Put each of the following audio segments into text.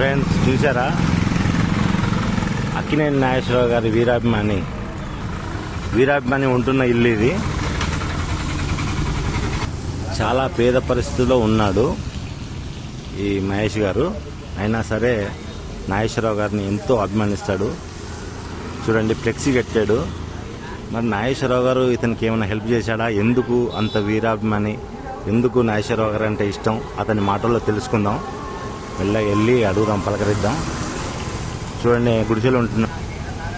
Friends చూసారా? అక్కినేని నాగేశ్వరరావు గారి వీరాభిమాని. వీరాభిమాని ఉంటున్న ఇల్లు ఇది. చాలా పేద పరిస్థితిలో ఉన్నాడు ఈ మహేష్ గారు. అయినా సరే నాగేశ్వరరావు గారిని ఎంతో అభిమానిస్తాడు. చూడండి ఫ్లెక్సీ కట్టాడు. మరి నాగేశ్వరరావు గారు ఇతనికి ఏమైనా హెల్ప్ చేశాడా? ఎందుకు అంత వీరాభిమాని? ఎందుకు నాగేశ్వరరావు గారు అంటే ఇష్టం? అతని మాటల్లో తెలుసుకుందాం. వెళ్ళ వెళ్ళి అడుగుదాం పలకరిద్దాం చూడండి గుడిసెలు ఉంటున్నా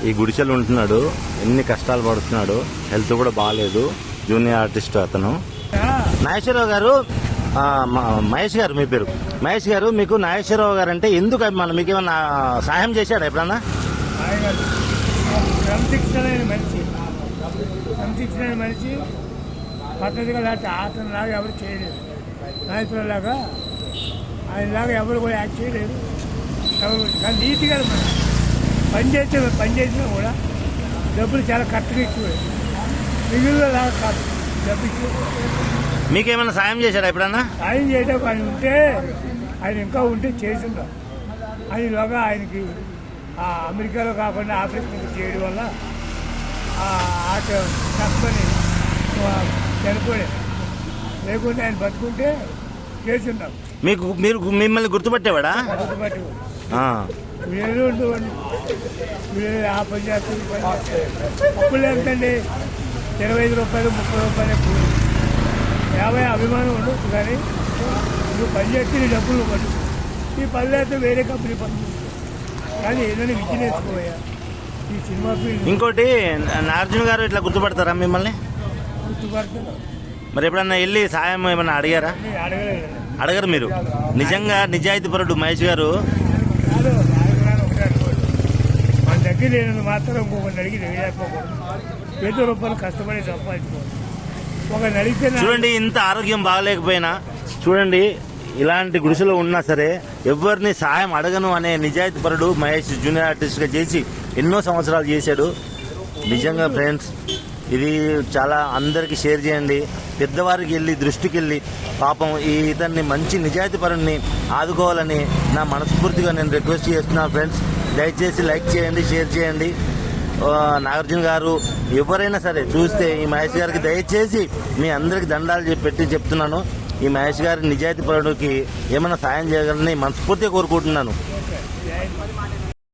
ఈ గుడిసెలు ఉంటున్నాడు. ఎన్ని కష్టాలు పడుతున్నాడు. హెల్త్ కూడా బాగాలేదు జూనియర్ ఆర్టిస్ట్ అతను. నాగేశ్వరరావు గారు మహేష్ గారు మీ పేరు? మహేష్ గారు మీకు నాగేశ్వరరావు గారు అంటే ఎందుకు అభిమానం మీకు ఏమన్నా సహాయం చేశాడా ఎప్పుడన్నా? మనిషి పద్ధతిగా లేకపోతే అతనిలాగా ఎవరు చేయలేరు నాయకులలాగా ఆయనలాగా ఎవరు కూడా యాక్ట్ ఎవరు కానీ నీట్గా మనిషి పని చేస్తే పని చేసినా కూడా డబ్బులు చాలా కరెక్ట్గా ఎక్కువ మిగిలిన లాగా కాదు డబ్బు మీకేమైనా సాయం చేశాడా ఎప్పుడన్నా? సాయం చేయడం ఆయన ఉంటే ఆయన ఇంకా ఉంటే చేసిందాం ఆయనలోగా ఆయనకి ఆ అమెరికాలో కాకుండా ఆపరేషన్ చేయడం వల్ల ఆట తప్పని చనిపోయాడు లేకుంటే ఆయన బతుకుంటే చేసిందాం మీకు మీరు మిమ్మల్ని గుర్తుపట్టేవాడా? అప్పులు ఎంతండి? ఇరవై ఐదు రూపాయలు ముప్పై రూపాయలు యాభై అభిమానం ఉండొచ్చు కానీ నువ్వు పని చేస్తే నీ డబ్బులు పడు ఈ పని లేకపోతే వేరే కంపెనీ పని చేయి. కానీ ఏదైనా విద్య నేర్చుకోయా ఈ సినిమా ఫీల్డ్. ఇంకోటి నాగార్జున గారు ఇట్లా గుర్తుపడతారా మిమ్మల్ని? గుర్తుపడుతున్నావు మరి ఎప్పుడన్నా వెళ్ళి సాయం ఏమన్నా అడిగారా? అడగలేదు అడగరు మీరు. నిజంగా నిజాయితీపరుడు మహేష్ గారు. మన దగ్గర లేనది మాత్రం ఇంకొకరిని అడిగి వేయకపోకూడదు ఏదో రూపాయలు కష్టపడి సంపాదించుకోవాలి. ఒకరిని అడిగితే నా- చూడండి ఇంత ఆరోగ్యం బాగలేకపోయినా చూడండి ఇలాంటి గుడిసెలో ఉన్నా సరే ఎవరిని సహాయం అడగను అనే నిజాయితీపరుడు మహేష్ జూనియర్ ఆర్టిస్ట్గా చేసి ఎన్నో సంవత్సరాలు చేశాడు. నిజంగా ఫ్రెండ్స్ ఇది చాలా అందరికీ షేర్ చేయండి. పెద్దవారికి వెళ్ళి దృష్టికి వెళ్ళి పాపం ఈ ఇతన్ని మంచి నిజాయితీపరుణ్ణి ఆదుకోవాలని నా మనస్ఫూర్తిగా నేను రిక్వెస్ట్ చేస్తున్నాను ఫ్రెండ్స్ దయచేసి లైక్ చేయండి షేర్ చేయండి. నాగార్జున గారు ఎవరైనా సరే చూస్తే ఈ మహేష్ గారికి దయచేసి మీ అందరికి దండాలు చెప్పి పెట్టి చెప్తున్నాను. ఈ మహేష్ గారి నిజాయితీ పరుడికి ఏమైనా సాయం చేయగలని మనస్ఫూర్తిగా కోరుకుంటున్నాను.